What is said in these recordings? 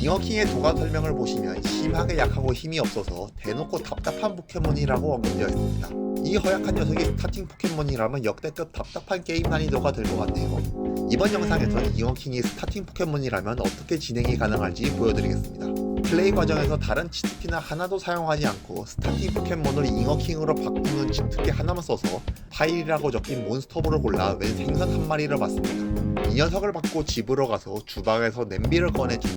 잉어킹의 도가 설명을 보시면 심하게 약하고 힘이 없어서 대놓고 답답한 포켓몬이라고 언급되어 있습니다. 이 허약한 녀석이 스타팅 포켓몬이라면 역대급 답답한 게임 난이도가 될 것 같네요. 이번 영상에서는 잉어킹이 스타팅 포켓몬이라면 어떻게 진행이 가능할지 보여드리겠습니다. 플레이 과정에서 다른 치트키나 하나도 사용하지 않고 스타팅 포켓몬을 잉어킹으로 바꾸는 치트키 하나만 써서 파일이라고 적힌 몬스터볼을 골라 웬 생선 한 마리를 맞습니다. 이 녀석을 받고 집으로 가서 주방에서 냄비를 꺼내주니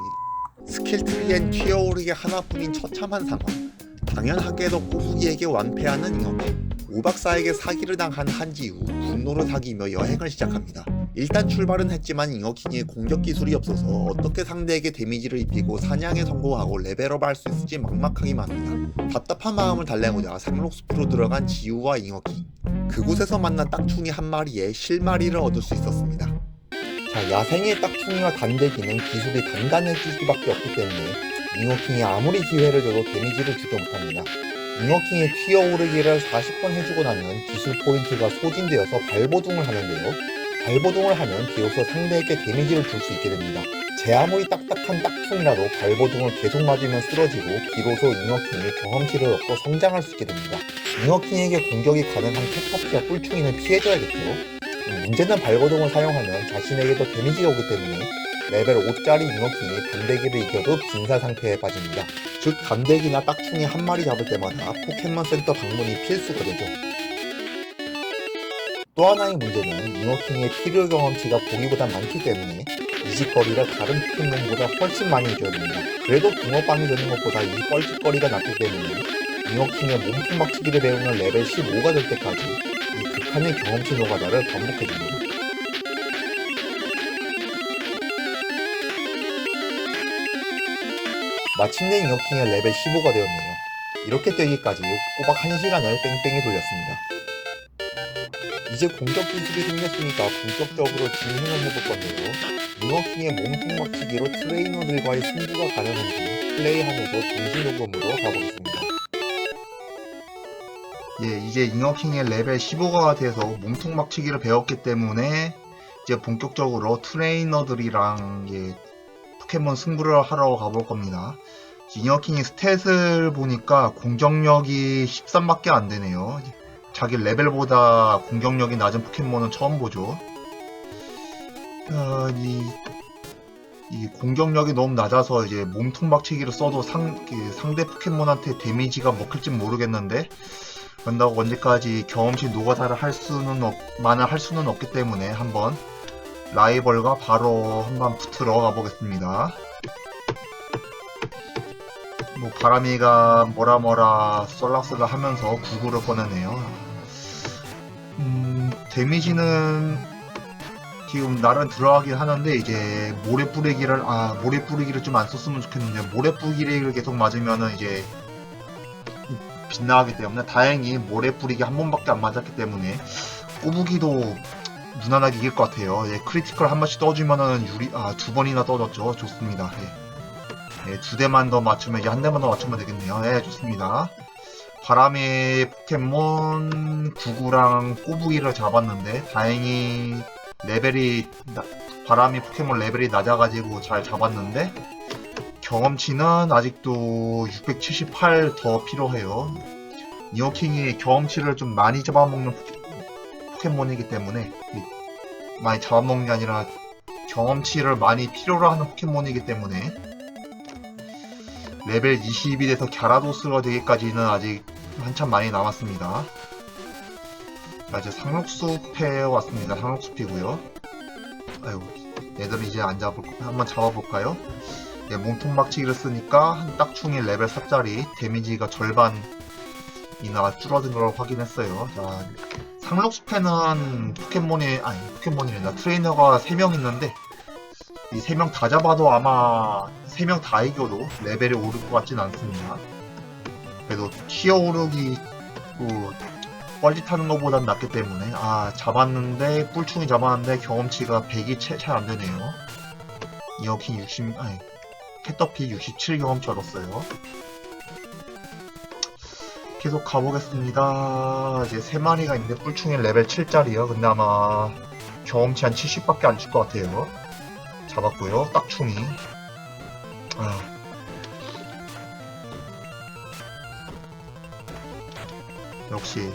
스킬트리엔 튀어오르게 하나뿐인 처참한 상황 당연하게도 꼬부기에게 완패하는 잉어킹 오박사에게 사기를 당한 한지 후 분노를 사귀며 여행을 시작합니다. 일단 출발은 했지만 잉어킹의 공격 기술이 없어서 어떻게 상대에게 데미지를 입히고 사냥에 성공하고 레벨업 할 수 있을지 막막하기만 합니다. 답답한 마음을 달래고자 상록숲으로 들어간 지우와 잉어킹 그곳에서 만난 딱충이 한 마리에 실마리를 얻을 수 있었습니다. 자, 야생의 딱충이와 단대 기는 기술이 단단해질 수밖에 없기 때문에 잉어킹이 아무리 기회를 줘도 데미지를 주지 못합니다. 잉어킹의 튀어오르기를 40번 해주고 나면 기술 포인트가 소진되어서 발버둥을 하는데요. 발버둥을 하면 비로소 상대에게 데미지를 줄 수 있게 됩니다. 제 아무리 딱딱한 딱충이라도 발버둥을 계속 맞으면 쓰러지고 비로소 잉어킹이 경험치를 얻고 성장할 수 있게 됩니다. 잉어킹에게 공격이 가능한 캐터피와 뿔충이는 피해줘야겠죠. 음, 문제는 발버둥을 사용하면 자신에게도 데미지가 오기 때문에 레벨 5짜리 잉어킹이 단대기를 이겨도 빈사 상태에 빠집니다. 즉 단대기나 딱충이 한 마리 잡을 때마다 포켓몬 센터 방문이 필수가 되죠. 또 하나의 문제는 잉어킹의 필요 경험치가 보기보다 많기 때문에 이직거리가 다른 포켓몬보다 훨씬 많이 줘야 됩니다. 그래도 붕어빵이 되는 것보다 이 뻘짓거리가 낫기 때문에 잉어킹의 몸통 박치기를 배우는 레벨 15가 될 때까지 이 극한의 경험치 노가다를 반복해줍니다. 마침내 잉어킹의 레벨 15가 되었네요. 이렇게 되기까지 꼬박 1시간을 뺑뺑이 돌렸습니다. 이제 공격 기술이 생겼으니까 본격적으로 진행을 해볼 건데요. 잉어킹의 몸통 막치기로 트레이너들과의 승부가 가능한지 플레이하면서 동시 녹음으로 가보겠습니다. 예, 이제 잉어킹의 레벨 15가 돼서 몸통 막치기를 배웠기 때문에 이제 본격적으로 트레이너들이랑 예, 포켓몬 승부를 하러 가볼 겁니다. 잉어킹이 스탯을 보니까 공격력이 13밖에 안 되네요. 자기 레벨보다 공격력이 낮은 포켓몬은 처음 보죠. 어, 이, 이 공격력이 너무 낮아서 이제 몸통 박치기를 써도 상, 그 상대 포켓몬한테 데미지가 먹힐지 모르겠는데 그런다고 언제까지 경험치 노가다를 할 수는 없, 만을 할 수는 없기 때문에 한번 라이벌과 바로 한번 붙으러 가보겠습니다. 뭐 바람이가 뭐라 뭐라 썰락썰락 하면서 구구를 꺼내네요. 음, 데미지는 지금 나름 들어가긴 하는데 이제 모래 뿌리기를 아 모래 뿌리기를 좀 안 썼으면 좋겠는데 모래 뿌리기를 계속 맞으면은 이제 빗나가기 때문에 다행히 모래 뿌리기 한 번밖에 안 맞았기 때문에 꼬부기도 무난하게 이길 것 같아요. 예, 크리티컬 한 번씩 떠주면은 유리 아 두 번이나 떠졌죠. 좋습니다. 예. 예, 두 대만 더 맞추면 이제 한 대만 더 맞추면 되겠네요. 예, 좋습니다. 바람의 포켓몬 구구랑 꼬부기를 잡았는데 다행히 레벨이 나- 바람의 포켓몬 레벨이 낮아가지고 잘 잡았는데 경험치는 아직도 678 더 필요해요. 니오킹이 경험치를 좀 많이 잡아먹는 포켓- 포켓몬이기 때문에 이- 많이 잡아먹는 게 아니라 경험치를 많이 필요로 하는 포켓몬이기 때문에 레벨 21에서 갸라도스가 되기까지는 아직 한참 많이 남았습니다. 자, 이제 상록숲에 왔습니다. 상록숲이고요. 아유, 얘들은 이제 안 잡을 거 한번 잡아볼까요? 예, 몸통 박치기를 쓰니까 한 딱충이 레벨 4짜리 데미지가 절반이나 줄어든 걸 확인했어요. 자, 상록숲에는 포켓몬이 아니 포켓몬이란다 트레이너가 3명 있는데 이 3명 다 잡아도 아마 3명 다 이겨도 레벨이 오를 것 같진 않습니다. 그래도 튀어오르기 그 뻘짓 하는 것보단 낫기 때문에 아 잡았는데 뿔충이 잡았는데 경험치가 100이 잘 안 되네요. 이어킹 60 아니 캐터피 67 경험치 얻었어요. 계속 가보겠습니다. 이제 세 마리가 있는데 뿔충이 레벨 7짜리요. 근데 아마 경험치 한 70밖에 안 줄 것 같아요. 잡았고요. 딱충이 아. 역시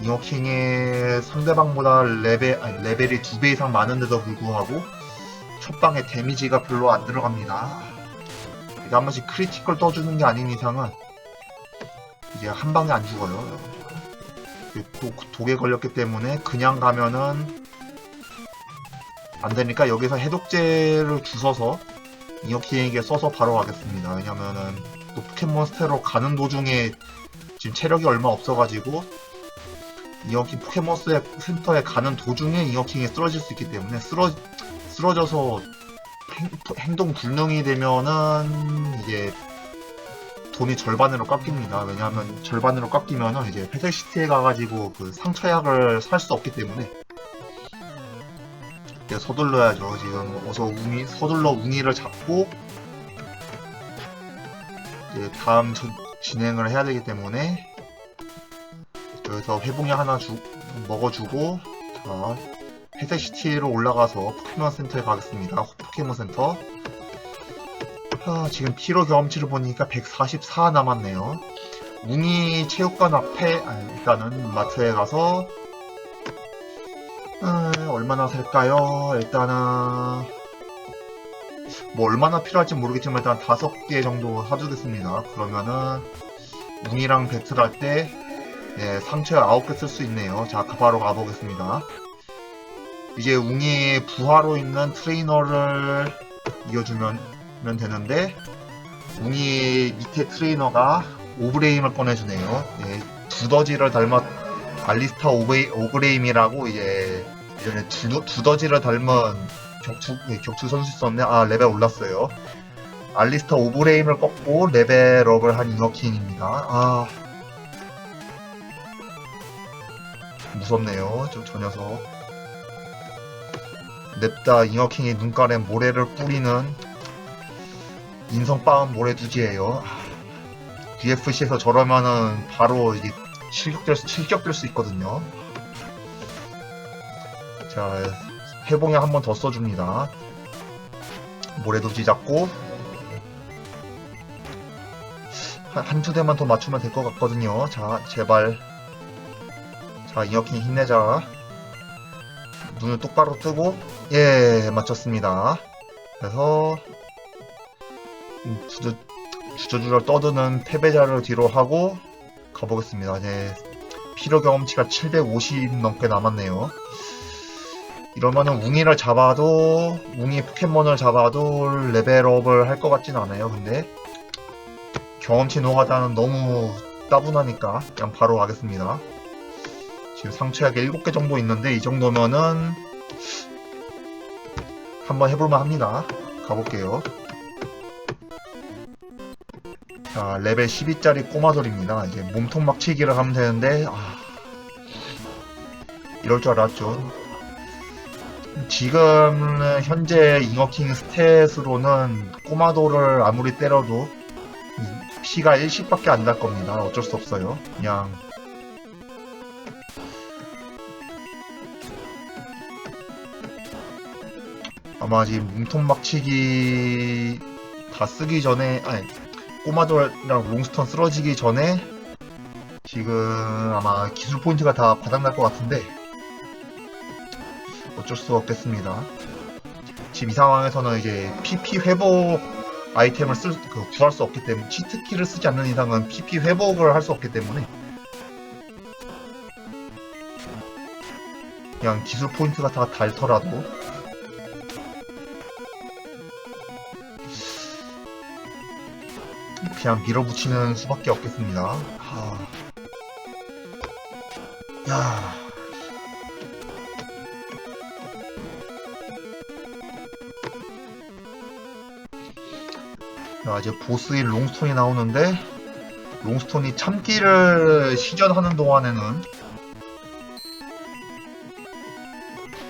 잉어킹의 상대방보다 레벨 아니, 레벨이 두 배 이상 많은데도 불구하고 첫 방에 데미지가 별로 안 들어갑니다. 이게 한 번씩 크리티컬 떠주는 게 아닌 이상은 이게 한 방에 안 죽어요. 그 독, 독에 걸렸기 때문에 그냥 가면은 안 되니까 여기서 해독제를 주워서 잉어킹에게 써서 바로 가겠습니다. 왜냐면은 또 포켓몬스터로 가는 도중에 지금 체력이 얼마 없어가지고 잉어킹 포켓몬스터 센터에 가는 도중에 잉어킹이 쓰러질 수 있기 때문에 쓰러 쓰러져서 행, 동 불능이 되면은 이제 돈이 절반으로 깎입니다. 왜냐하면 절반으로 깎이면은 이제 회색시티에 가가지고 그 상처약을 살 수 없기 때문에 이제 서둘러야죠. 지금 어서 웅이 서둘러 웅이를 잡고 이제 다음 전- 진행을 해야 되기 때문에 여기서 회복약 하나 주, 먹어주고 자 회색시티로 올라가서 포켓몬 센터에 가겠습니다. 포켓몬 센터 아, 지금 피로 경험치를 보니까 144 남았네요. 웅이 체육관 앞에 아, 일단은 마트에 가서 아, 얼마나 살까요? 일단은 뭐 얼마나 필요할지 모르겠지만 일단 다섯 개 정도 사주겠습니다. 그러면은 웅이랑 배틀할 때 예, 상처 9개 쓸 수 있네요. 자, 바로 가보겠습니다. 이제 웅이 부하로 있는 트레이너를 이어주면 면 되는데 웅이 밑에 트레이너가 오브레임을 꺼내주네요. 예, 두더지를 닮은 알리스타 오브레, 오브레임이라고 이제 예전에 두, 두더지를 닮은 격투, 예, 격투 선수 있었네. 아, 레벨 올랐어요. 알리스타 오브레임을 꺾고 레벨업을 한 잉어킹입니다. 아. 무섭네요. 저, 저 녀석. 냅다 잉어킹의 눈깔에 모래를 뿌리는 인성 빠은 모래두지예요. DFC에서 저러면은 바로 이게 실격될 수, 실격될 수 있거든요. 자, 회봉약 한 번 더 써줍니다. 모래두지 잡고 한, 한두 대만 더 맞추면 될 것 같거든요. 자, 제발. 자, 이어킹 힘내자. 눈을 똑바로 뜨고, 예, 맞췄습니다. 그래서, 음, 주저, 주저주저 떠드는 패배자를 뒤로 하고, 가보겠습니다. 네. 피로 경험치가 750 넘게 남았네요. 이러면은 웅이를 잡아도, 웅이 포켓몬을 잡아도 레벨업을 할 것 같진 않아요, 근데. 경험치 노가다는 너무 따분하니까 그냥 바로 가겠습니다. 지금 상처약이 7개 정도 있는데 이 정도면은 한번 해볼만 합니다. 가볼게요. 자, 레벨 12짜리 꼬마돌입니다. 이제 몸통 막치기를 하면 되는데, 아, 이럴 줄 알았죠. 지금 현재 잉어킹 스탯으로는 꼬마돌을 아무리 때려도 피가 1씩밖에 안 날 겁니다. 어쩔 수 없어요. 그냥 아마 지금 몸통 막치기 다 쓰기 전에 아니 꼬마돌이랑 롱스턴 쓰러지기 전에 지금 아마 기술 포인트가 다 바닥날 것 같은데 어쩔 수 없겠습니다. 지금 이 상황에서는 이제 PP 회복 아이템을 쓸, 그, 구할 수 없기 때문에, 치트키를 쓰지 않는 이상은 PP 회복을 할 수 없기 때문에, 그냥 기술 포인트가 다 닳더라도, 그냥 밀어붙이는 수밖에 없겠습니다. 하... 야. 자, 이제 보스인 롱스톤이 나오는데, 롱스톤이 참기를 시전하는 동안에는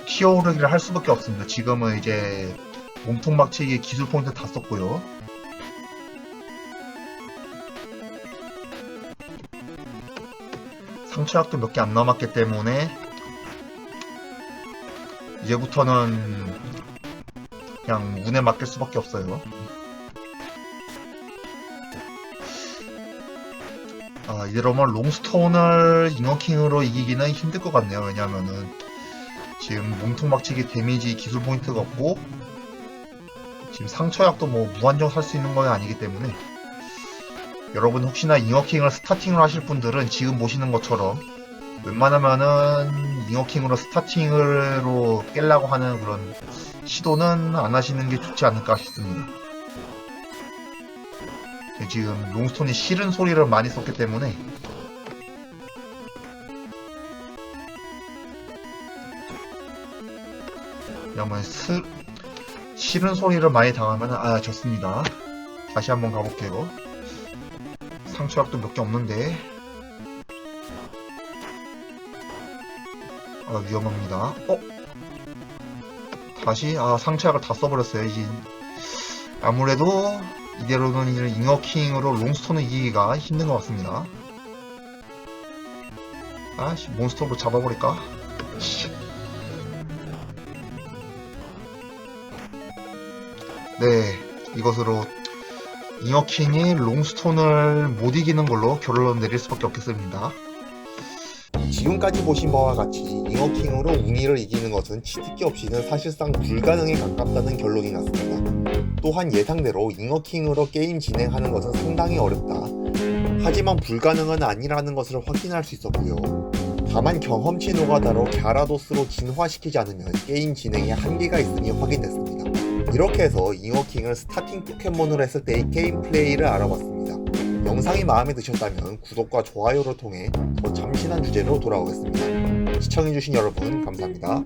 티어오르기를 할 수밖에 없습니다. 지금은 이제 몸통 막치기 기술 포인트 다 썼고요. 상처약도 몇 개 안 남았기 때문에 이제부터는 그냥 운에 맡길 수밖에 없어요. 아, 이대로만 롱스톤을 인어킹으로 이기기는 힘들 것 같네요. 왜냐면은 지금 몸통박치기 데미지 기술 포인트가 없고 지금 상처약도 뭐 무한정 살 수 있는 건 아니기 때문에 여러분 혹시나 잉어킹을 스타팅을 하실 분들은 지금 보시는 것처럼 웬만하면은 잉어킹으로 스타팅으로 깰라고 하는 그런 시도는 안 하시는 게 좋지 않을까 싶습니다. 지금 롱스톤이 싫은 소리를 많이 썼기 때문에 그러면 스, 싫은 소리를 많이 당하면 아 좋습니다. 다시 한번 가볼게요. 상처약도 몇 개 없는데 아 위험합니다. 어? 다시 아 상처약을 다 써버렸어요. 이제 아무래도 이대로는 이제 잉어킹으로 롱스톤을 이기기가 힘든 것 같습니다. 아씨 몬스터로 잡아버릴까? 씨. 네 이것으로 잉어킹이 롱스톤을 못 이기는 걸로 결론 내릴 수밖에 없겠습니다. 지금까지 보신 바와 같이 잉어킹으로 웅이를 이기는 것은 치트키 없이는 사실상 불가능에 가깝다는 결론이 났습니다. 또한 예상대로 잉어킹으로 게임 진행하는 것은 상당히 어렵다. 하지만 불가능은 아니라는 것을 확인할 수 있었고요. 다만 경험치 노가다로 갸라도스로 진화시키지 않으면 게임 진행에 한계가 있음이 확인됐습니다. 이렇게 해서 잉어킹을 스타팅 포켓몬으로 했을 때의 게임 플레이를 알아봤습니다. 영상이 마음에 드셨다면 구독과 좋아요를 통해 더 참신한 주제로 돌아오겠습니다. 시청해주신 여러분 감사합니다.